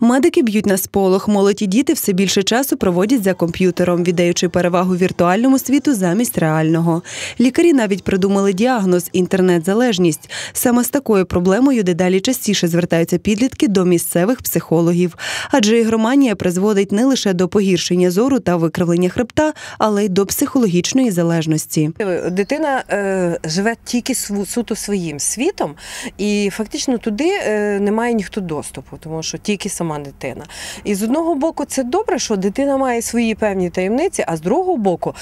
Медики б'ють на сполох. Молоді діти все більше часу проводять за комп'ютером, віддаючи перевагу віртуальному світу замість реального. Лікарі навіть придумали діагноз інтернет-залежність. Саме з такою проблемою дедалі частіше звертаються підлітки до місцевих психологів. Адже ігроманія призводить не лише до погіршення зору та викривлення хребта, але й до психологічної залежності. Дитина е, живе тільки суто своїм світом, і фактично туди е, немає ніхто доступу, тому що тільки сама дитина. І з одного боку, це добре, що дитина має свої певні таємниці, а з другого боку,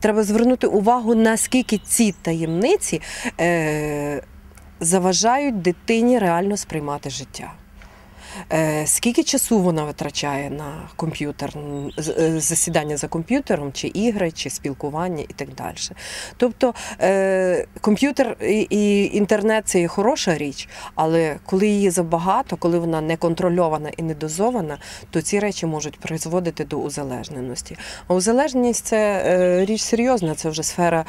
треба звернути увагу, наскільки ці таємниці е, заважають дитині реально сприймати життя. Е, Скільки часу вона витрачає на комп'ютер, е, засідання за комп'ютером, чи ігри, чи спілкування і так далі. Тобто е, комп'ютер і, інтернет це є хороша річ, але коли її забагато, коли вона не контрольована і не дозована, то ці речі можуть призводити до узалежненості. А узалежність це річ серйозна, це вже сфера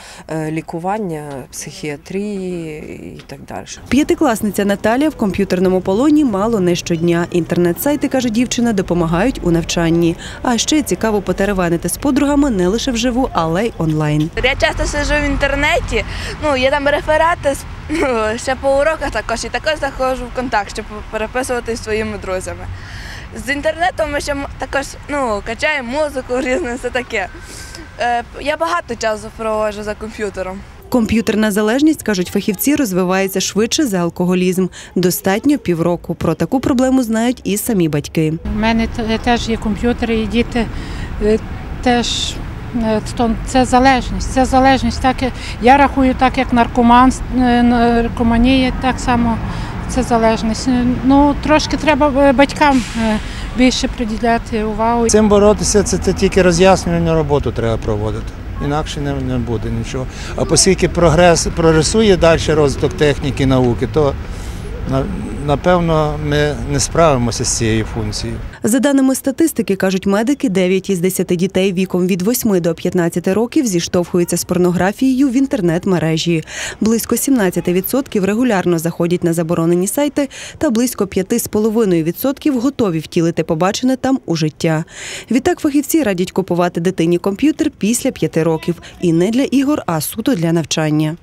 лікування, психіатрії і так далі. П'ятикласниця Наталя в комп'ютерному полоні мало не щодня. Інтернет-сайти, каже дівчина, допомагають у навчанні. А ще цікаво потеревенити з подругами не лише вживу, але й онлайн. Я часто сиджу в інтернеті, ну є там реферати ну, ще по уроках також, і також заходжу в контакт, щоб переписуватися своїми друзями. З інтернетом ми ще також ну, качаємо музику різне, все таке. Е, Я багато часу проводжу за комп'ютером. Комп'ютерна залежність, кажуть фахівці, розвивається швидше за алкоголізм. Достатньо півроку. Про таку проблему знають і самі батьки. У мене теж є комп'ютери, і діти е, теж е, це залежність. Це залежність. Так я рахую, так як наркоман, е, наркоманія, так само це залежність. Е, Ну трошки треба е, батькам е, більше приділяти увагу. Цим боротися це, це тільки роз'яснювальну роботу треба проводити. Інакше не, не буде нічого. А оскільки прогрес прогресує далі розвиток техніки, науки, то напевно ми не справимося з цією функцією. За даними статистики, кажуть медики, 9 із 10 дітей віком від 8 до 15 років зіштовхуються з порнографією в інтернет-мережі. Близько 17% регулярно заходять на заборонені сайти, та близько 5,5% готові втілити побачене там у життя. Відтак фахівці радять купувати дитині комп'ютер після 5 років і не для ігор, а суто для навчання.